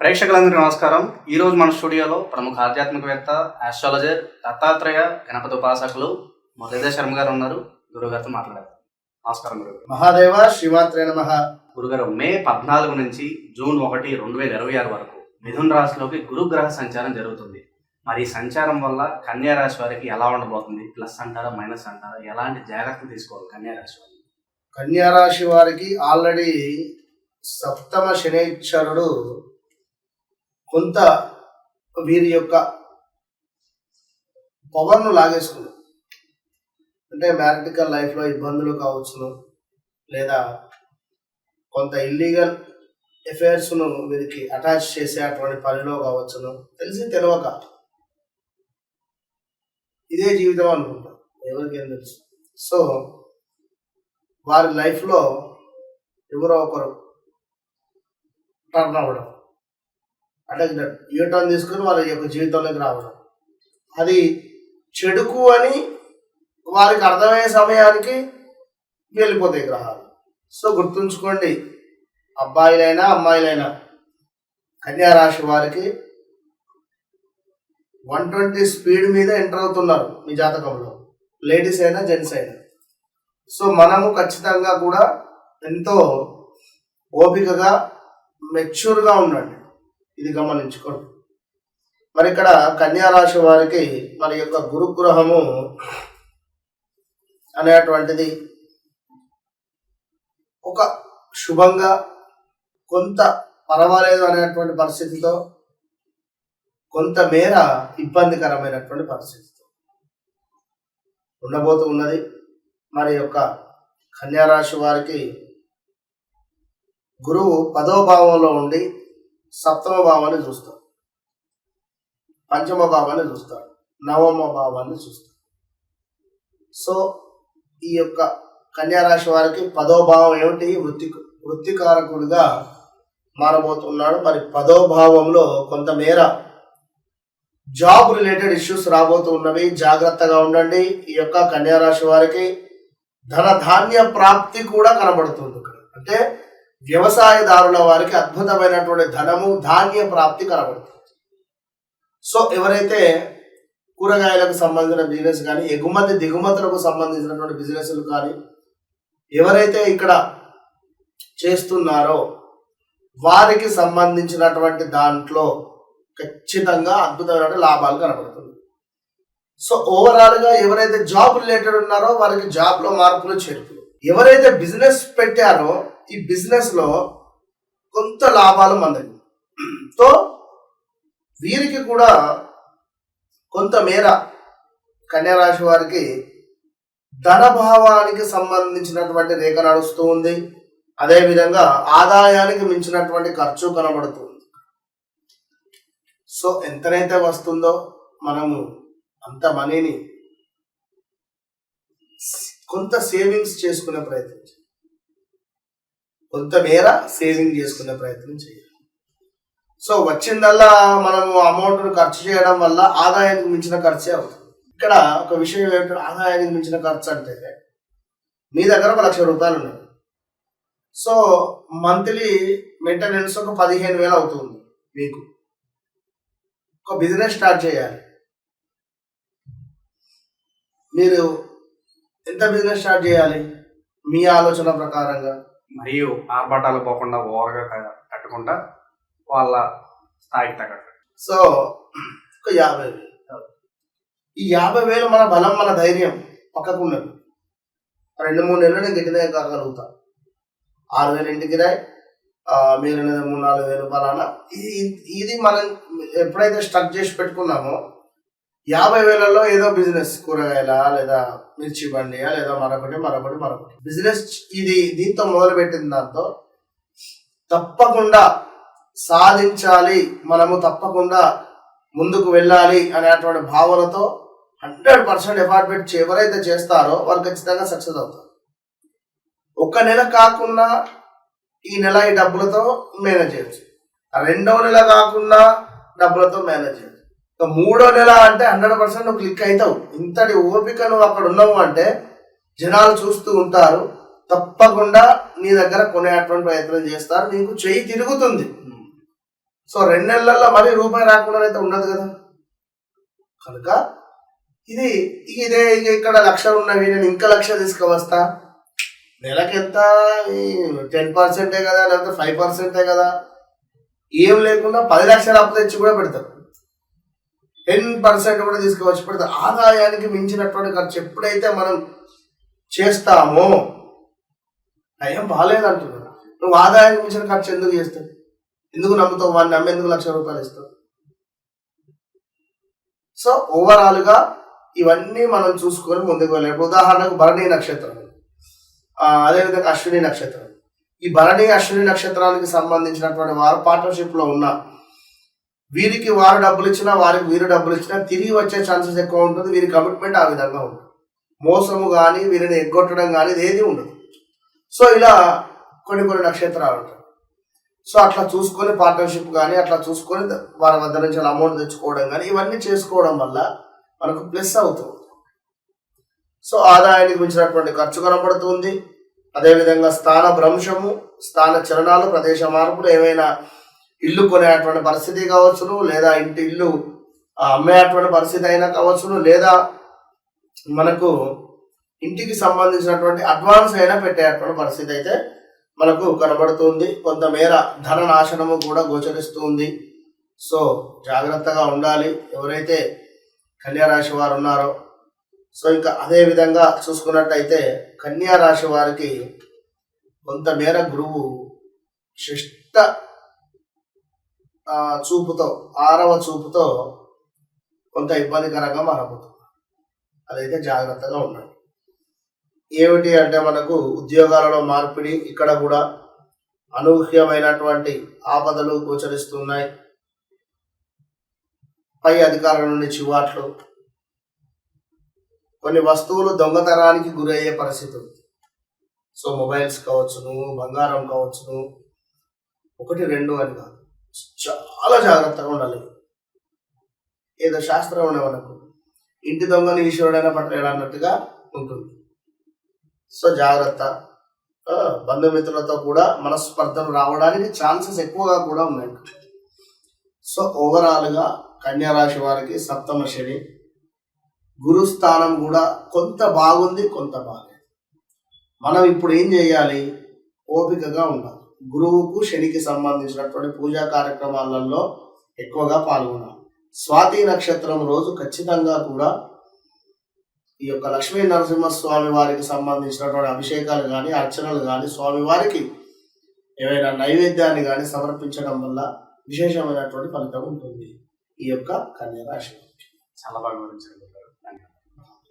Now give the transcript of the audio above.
ప్రేక్షకులందరికీ నమస్కారం. ఈ రోజు మన స్టూడియోలో ప్రముఖ ఆధ్యాత్మికవేత్త ఆస్ట్రాలజర్ దత్తాత్రేయ గణపతి ఉపాసకులు మురళీధర్ శర్మ గారు ఉన్నారు. గురుగారితో మాట్లాడారు నమస్కారం గురుగారు మహాదేవ శ్రీమాత్రే నమ. గురుగారు మే పద్నాలుగు నుంచి జూన్ ఒకటి రెండు వేల ఇరవై ఆరు వరకు మిథున్ రాశిలోకి గురుగ్రహ సంచారం జరుగుతుంది. మరి ఈ సంచారం వల్ల కన్యా రాశి వారికి ఎలా ఉండబోతుంది? ప్లస్ అంటారా మైనస్ అంటారా? ఎలాంటి జాగ్రత్తలు తీసుకోవాలి కన్యా రాశి వారు? కన్యారాశి వారికి ఆల్రెడీ సప్తమ శనేశ్వరుడు కొంత వీరి యొక్క పవర్ను లాగేసుకుంది. అంటే మ్యారిటికల్ లైఫ్లో ఇబ్బందులు కావచ్చును లేదా కొంత ఇల్లీగల్ అఫైర్స్ను వీరికి అటాచ్ చేసే అటువంటి పనిలో కావచ్చును. తెలిసి తెలియక ఇదే జీవితం అనుకుంటా ఎవరికేం తెలుసు. సో వారి లైఫ్లో ఎవరో ఒకరు టర్న్ అవ్వడం. అంటే యూటర్న్ టర్న్ తీసుకుని వాళ్ళ యొక్క జీవితంలోకి రావడం. అది చెడుకు అని వారికి అర్థమయ్యే సమయానికి వెళ్ళిపోతాయి గ్రహాలు. సో గుర్తుంచుకోండి అబ్బాయిలైనా అమ్మాయిలైనా కన్యా రాశి వారికి వన్ ట్వంటీ స్పీడ్ మీద ఎంటర్ అవుతున్నారు మీ జాతకంలో. లేడీస్ అయినా జెంట్స్ అయినా. సో మనము ఖచ్చితంగా కూడా ఎంతో ఓపికగా మెచ్యూర్గా ఉండండి. ఇది గమనించుకోండి. మరి ఇక్కడ కన్యారాశి వారికి మరి యొక్క గురుగ్రహము అనేటువంటిది ఒక శుభంగా కొంత పర్వాలేదు అనేటువంటి పరిస్థితితో కొంత మేర ఇబ్బందికరమైనటువంటి పరిస్థితితో ఉండబోతూ ఉన్నది. మరి యొక్క కన్యారాశి వారికి గురువు పదో భావంలో ఉండి సప్తమ భావాన్ని చూస్తాడు. పంచమ భావాన్ని చూస్తాడు. నవమ భావాన్ని చూస్తాడు. సో ఈ యొక్క కన్యారాశి వారికి పదో భావం ఏమిటి? వృత్తి వృత్తికారకుడిగా మారబోతున్నాడు. మరి పదో భావంలో కొంతమేర జాబ్ రిలేటెడ్ ఇష్యూస్ రాబోతూ ఉన్నవి జాగ్రత్తగా ఉండండి. ఈ యొక్క కన్యారాశి వారికి ధన ధాన్య ప్రాప్తి కూడా కనబడుతుంది ఇక్కడ. అంటే వ్యవసాయదారుల వారికి అద్భుతమైనటువంటి ధనము ధాన్య ప్రాప్తి కనబడుతుంది. సో ఎవరైతే కూరగాయలకు సంబంధించిన బిజినెస్ కానీ ఎగుమతి దిగుమతులకు సంబంధించినటువంటి బిజినెస్లు కానీ ఎవరైతే ఇక్కడ చేస్తున్నారో వారికి సంబంధించినటువంటి దాంట్లో ఖచ్చితంగా అద్భుతమైన లాభాలు కనబడుతుంది. సో ఓవరాల్గా ఎవరైతే జాబ్ రిలేటెడ్ ఉన్నారో వారికి జాబ్లో మార్పులు చేరుతుంది. ఎవరైతే బిజినెస్ పెట్టారో ఈ బిజినెస్లో కొంత లాభాలు మందవి. సో వీరికి కూడా కొంత మేర కన్యారాశి వారికి ధనభావానికి సంబంధించినటువంటి రేఖ నడుస్తూ ఉంది. అదేవిధంగా ఆదాయానికి మించినటువంటి ఖర్చు కనబడుతుంది సో ఎంతనైతే వస్తుందో మనము అంత మనీని కొంత సేవింగ్స్ చేసుకునే ప్రయత్నం చేయాలి. కొంత మేర సేవింగ్ చేసుకునే ప్రయత్నం చేయాలి. సో వచ్చిందల్లా మనము అమౌంట్ ఖర్చు చేయడం వల్ల ఆదాయానికి మించిన ఖర్చే అవుతుంది. ఇక్కడ ఒక విషయం ఏంటంటే ఆదాయానికి మించిన ఖర్చు అంటే మీ దగ్గర ఒక లక్ష రూపాయలు ఉన్నాయి. సో మంత్లీ మెయింటెనెన్స్ ఒక పదిహేను వేలు అవుతుంది మీకు. ఒక బిజినెస్ స్టార్ట్ చేయాలి. మీరు ఎంత బిజినెస్ స్టార్ట్ చేయాలి? మీ ఆలోచన ప్రకారంగా. మరియు ఆర్భాటాలు పోకుండా ఓవర్గా కట్టకుండా వాళ్ళ స్థాయికి తగ్గట్టు. సో ఒక యాభై వేలు. ఈ యాభై వేలు మన బలం మన ధైర్యం పక్కకు ఉన్నది. రెండు మూడు నెలలు నేను గట్టిదే కాగలుగుతా. ఆరు వేలు ఇంటికి రాయి మీరు మూడు నాలుగు వేలు బలానా ఇది ఇది మనం ఎప్పుడైతే స్టక్ చేసి పెట్టుకున్నామో యాభై వేలలో ఏదో బిజినెస్ కూరగాయల లేదా మిర్చి బండియా లేదా మరొకటి మరొకటి మరొకటి. బిజినెస్ ఇది దీంతో మొదలు పెట్టిన దాంతో తప్పకుండా సాధించాలి మనము తప్పకుండా ముందుకు వెళ్ళాలి అనేటువంటి భావనతో హండ్రెడ్ పర్సెంట్ ఎఫార్ట్మెంట్ ఎవరైతే చేస్తారో వాళ్ళు ఖచ్చితంగా సక్సెస్ అవుతారు. ఒక నెల కాకుండా ఈ నెల ఈ డబ్బులతో మేనేజ్ చేయొచ్చు. ఆ రెండవ నెల కాకుండా డబ్బులతో మేనేజ్ చేయొచ్చు. మూడో నెల అంటే హండ్రెడ్ పర్సెంట్ నువ్వు క్లిక్ అవుతావు. ఇంతటి ఓపిక నువ్వు అక్కడ ఉన్నావు అంటే జనాలు చూస్తూ ఉంటారు. తప్పకుండా నీ దగ్గర కొనేటువంటి ప్రయత్నం చేస్తారు. నీకు చెయ్యి తిరుగుతుంది. సో రెండు నెలల్లో మరీ రూపాయి రాకుండా అయితే ఉండదు కదా. కనుక ఇది ఇక ఇదే ఇక ఇక్కడ లక్ష ఉన్నవి నేను ఇంకా లక్ష తీసుకువస్తా. నెలకెంత? టెన్ పర్సెంటే కదా లేకపోతే ఫైవ్ పర్సెంటే కదా. ఏం లేకుండా పది లక్షలు అప్పు తెచ్చి కూడా పెడతారు. టెన్ పర్సెంట్ కూడా తీసుకోవచ్చు. పెడతారు ఆదాయానికి మించినటువంటి ఖర్చు ఎప్పుడైతే మనం చేస్తామో నయం బాగాలేదంటున్నాడు నువ్వు ఆదాయానికి మించిన ఖర్చు ఎందుకు చేస్తావు? ఎందుకు నమ్ముతావు? వాడిని నమ్మి ఎందుకు లక్ష రూపాయలు ఇస్తావు? సో ఓవరాల్గా ఇవన్నీ మనం చూసుకొని ముందుకు వెళ్ళాలి. ఉదాహరణకు భరణి నక్షత్రం. అదేవిధంగా అశ్విని నక్షత్రం. ఈ భరణి అశ్విని నక్షత్రానికి సంబంధించినటువంటి వారు పార్ట్నర్షిప్లో ఉన్న వీరికి వారు డబ్బులు ఇచ్చినా వారికి వీరు డబ్బులు ఇచ్చినా తిరిగి వచ్చే ఛాన్సెస్ ఎక్కువ ఉంటుంది. వీరి కమిట్మెంట్ ఆ విధంగా ఉంటుంది. మోసము కానీ వీరిని ఎగ్గొట్టడం కానీ ఇది ఏది ఉండదు. సో ఇలా కొన్ని కొన్ని నక్షత్రాలు ఉంటాయి. సో అట్లా చూసుకొని పార్ట్నర్షిప్ కానీ అట్లా చూసుకొని వారి వద్ద నుంచి అమౌంట్ తెచ్చుకోవడం కానీ ఇవన్నీ చేసుకోవడం వల్ల మనకు ప్లస్ అవుతుంది. సో ఆదాయానికి మించినటువంటి ఖర్చు కనబడుతుంది. అదేవిధంగా స్థాన భ్రంశము స్థాన చలనాలు ప్రదేశ మార్పులు ఏమైనా ఇల్లు కొనేటువంటి పరిస్థితి కావచ్చును లేదా ఇంటి ఇల్లు అమ్మేటువంటి పరిస్థితి అయినా కావచ్చును లేదా మనకు ఇంటికి సంబంధించినటువంటి అడ్వాన్స్ అయినా పెట్టేటువంటి పరిస్థితి అయితే మనకు కనబడుతుంది. కొంతమేర ధన నాశనము కూడా గోచరిస్తుంది. సో జాగ్రత్తగా ఉండాలి. ఎవరైతే కన్యా రాశి వారు ఉన్నారో సో ఇంకా అదే విధంగా చూసుకున్నట్టయితే కన్యా రాశి వారికి కొంతమేర గురువు శిష్ట చూపుతో ఆరవ చూపుతో కొంత ఇబ్బందికరంగా మారబోతుంది. అదైతే జాగ్రత్తగా ఉండండి. ఏమిటి అంటే మనకు ఉద్యోగాలలో మార్పిడి ఇక్కడ కూడా అనూహ్యమైనటువంటి ఆపదలు గోచరిస్తున్నాయి. పై అధికారుల నుండి చివాట్లు. కొన్ని వస్తువులు దొంగతనానికి గురయ్యే పరిస్థితి ఉంది. సో మొబైల్స్ కావచ్చును బంగారం కావచ్చును ఒకటి రెండు అని కాదు. చాలా జాగ్రత్తగా ఉండాలి. ఏదో శాస్త్రం ఉండే మనకు ఇంటి దొంగని ఈశ్వరుడైనా పట్టలేడు అన్నట్టుగా ఉంటుంది. సో జాగ్రత్త. బంధుమిత్రులతో కూడా మనస్పర్ధలు రావడానికి ఛాన్సెస్ ఎక్కువగా కూడా ఉన్నాయి. సో ఓవరాల్గా కన్యా రాశి వారికి సప్తమ శని గురుస్థానం కూడా కొంత బాగుంది కొంత బాగాలేదు. మనం ఇప్పుడు ఏం చేయాలి? ఓపికగా ఉండాలి. గురువుకు శనికి సంబంధించినటువంటి పూజా కార్యక్రమాలలో ఎక్కువగా పాల్గొనాలి. స్వాతి నక్షత్రం రోజు ఖచ్చితంగా కూడా ఈ యొక్క లక్ష్మీ నరసింహస్వామి వారికి సంబంధించినటువంటి అభిషేకాలు కానీ అర్చనలు కానీ స్వామివారికి ఏవైనా నైవేద్యాన్ని కానీ సమర్పించడం వల్ల విశేషమైనటువంటి ఫలితం ఉంటుంది. ఈ యొక్క కన్యా రాశి చాలా బాగా వివరించారు.